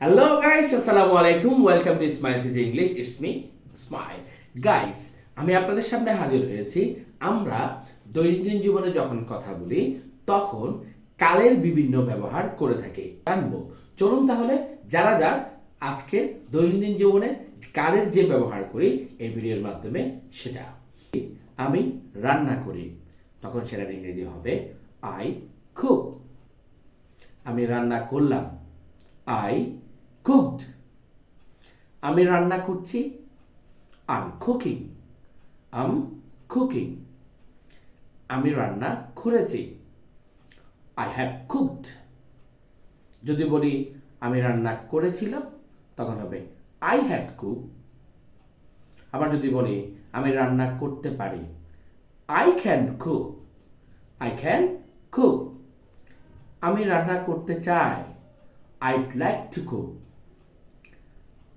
Hello guys আসসালামু আলাইকুম welcome to Smile's English it's me Smile guys আমি আপনাদের সামনে হাজির হয়েছি। আমরা দৈনন্দিন জীবনে যখন কথা বলি, তখন কালের বিভিন্ন ব্যবহার করে থাকি। জানব। চলুন তাহলে যারা যার আজকে দৈনন্দিন জীবনে কালের যে ব্যবহার করি, এই ভিডিওর মাধ্যমে সেটা। আমি রান্না করি। তখন সেটার ইংরেজি হবে আই কুক আমি রান্না করলাম। আই কুকড আমি রান্না করছি আম কুকিং আম কুকিং আমি রান্না করেছি আই হ্যাভ কুকড যদি বলি, আমি রান্না করেছিলাম, তখন হবে আই হ্যাড কুক আবার যদি বলি, আমি রান্না করতে পারি I can cook I can cook আমি রান্না করতে চাই আইড লাইক টু কুক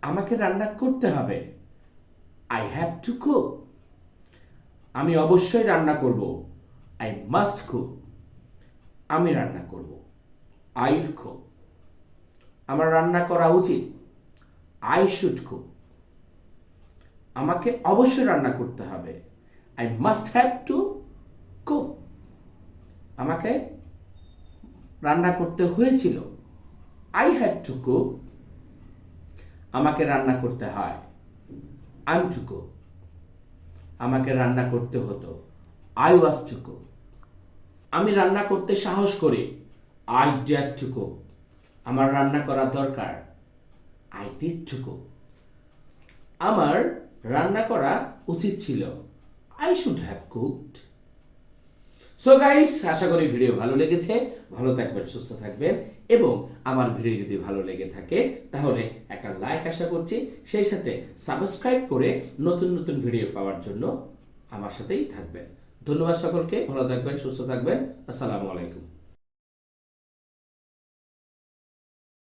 আমাকে রান্না করতে হবে। আই হ্যাভ টু কুক আমি অবশ্যই রান্না করব। আই মাস্ট কুক আমি রান্না করব। আই কুক আমার রান্না করা উচিত। আই শুড কুক আমাকে অবশ্যই রান্না করতে হবে। I must have to cook আমাকে রান্না করতে হয়েছিল। আই হ্যাড টু কুক আমাকে রান্না করতে হয়। আই টু কুক আমাকে রান্না করতে হতো। আই ওয়াজ টু কুক আমি রান্না করতে সাহস করি। আই ডেয়ার টু কুক আমার রান্না করা দরকার। আই ডিড টু কুক আমার রান্না করা উচিত ছিল। I should have cooked so guys আশা করি ভিডিও ভালো লেগেছে। ভালো থাকবেন, সুস্থ থাকবেন। এবং আমার ভিডিও যদি ভালো লেগে থাকে, তাহলে একটা লাইক আশা করছি। সেই সাথে সাবস্ক্রাইব করে নতুন নতুন ভিডিও পাওয়ার জন্য আমার সাথেই থাকবেন। ধন্যবাদ সকলকে। ভালো থাকবেন, সুস্থ থাকবেন। আসসালামু আলাইকুম।